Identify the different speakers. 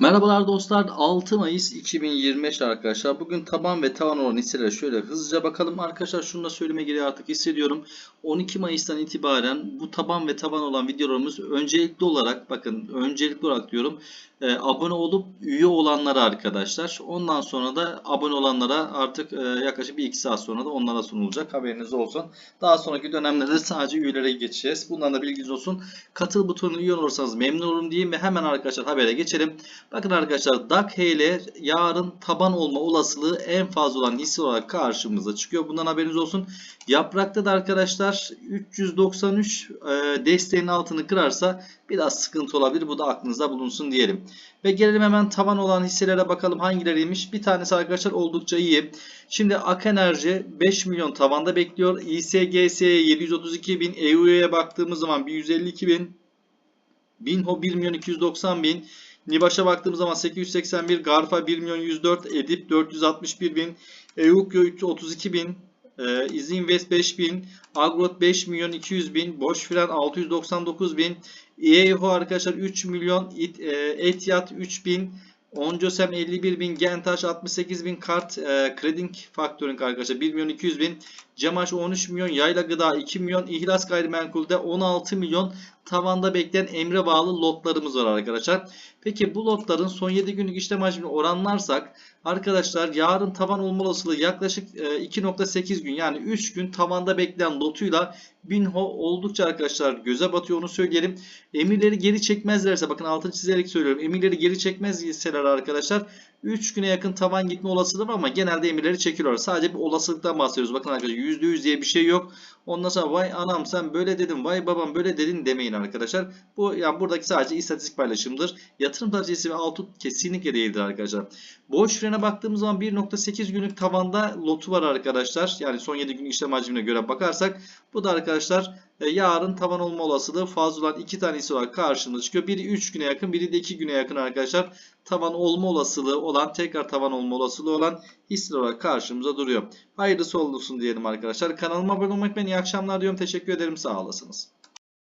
Speaker 1: Merhabalar dostlar. 6 Mayıs 2025 arkadaşlar. Bugün taban ve tavan olan hisselere şöyle hızlıca bakalım. Arkadaşlar şunu da söylemeye gereği artık hissediyorum 12 Mayıs'tan itibaren bu taban ve taban olan videolarımız öncelikli olarak bakın öncelikli olarak diyorum e, abone olup üye olanlara arkadaşlar. Ondan sonra da abone olanlara artık e, yaklaşık bir iki saat sonra da onlara sunulacak haberiniz olsun. Daha sonraki dönemlerde sadece üyelere geçeceğiz. Bundan da bilginiz olsun. Katıl butonuna üye olursanız memnun olurum diyeyim ve hemen arkadaşlar habere geçelim. Bakın arkadaşlar DAK ile yarın taban olma olasılığı en fazla olan hisse olarak karşımıza çıkıyor. Bundan haberiniz olsun. Yaprakta da arkadaşlar 393 e, desteğin altını kırarsa biraz sıkıntı olabilir. Bu da aklınızda bulunsun diyelim. Ve gelelim hemen tavan olan hisselere bakalım hangileriymiş. Bir tanesi arkadaşlar oldukça iyi. Şimdi Ak Enerji 5 milyon tavanda bekliyor. İSGS'ye 732 bin. EU'ya baktığımız zaman 152 bin. Binho 1 milyon 290 bin. Nibaş'a baktığımız zaman 881, Garfa 1 milyon 104, Edip 461 bin, Eukyo 32 bin, e, Izinvest 5 bin, Agrot 5 milyon 200 bin, Boş Fren 699 bin, EEHO arkadaşlar 3 milyon, İt- Etiyat 3 bin, Oncosem 51 bin, Gentaş 68 bin, Kart e, Creding Factoring arkadaşlar 1 milyon 200 bin, Cemaş 13 milyon, Yayla Gıda 2 milyon, İhlas Gayrimenkul'de 16 milyon tavanda bekleyen emre bağlı lotlarımız var arkadaşlar. Peki bu lotların son 7 günlük işlem hacmini oranlarsak arkadaşlar yarın tavan olma olasılığı yaklaşık e, 2.8 gün yani 3 gün tavanda bekleyen lotuyla Binho oldukça arkadaşlar göze batıyor onu söyleyelim. Emirleri geri çekmezlerse bakın altını çizerek söylüyorum. Emirleri geri çekmez hisseler arkadaşlar 3 güne yakın tavan gitme olasılığı var ama genelde emirleri çekiyorlar. Sadece bir olasılıktan bahsediyoruz. Bakın arkadaşlar %100 diye bir şey yok. Ondan sonra vay anam sen böyle dedin, vay babam böyle dedin demeyin arkadaşlar. Bu yani buradaki sadece istatistik paylaşımdır. Yatırım tavsiyesi ve altı kesinlikle değildir arkadaşlar. Boş frene baktığımız zaman 1.8 günlük tavanda lotu var arkadaşlar. Yani son 7 gün işlem hacmine göre bakarsak bu da arkadaşlar yarın tavan olma olasılığı fazla olan iki tanesi olarak karşımıza çıkıyor. Biri 3 güne yakın, biri de 2 güne yakın arkadaşlar. Tavan olma olasılığı olan, tekrar tavan olma olasılığı olan hisseler olarak karşımıza duruyor. Hayırlısı olsun diyelim arkadaşlar. Kanalıma abone olmayı unutmayın. İyi akşamlar diyorum. Teşekkür ederim. Sağ olasınız.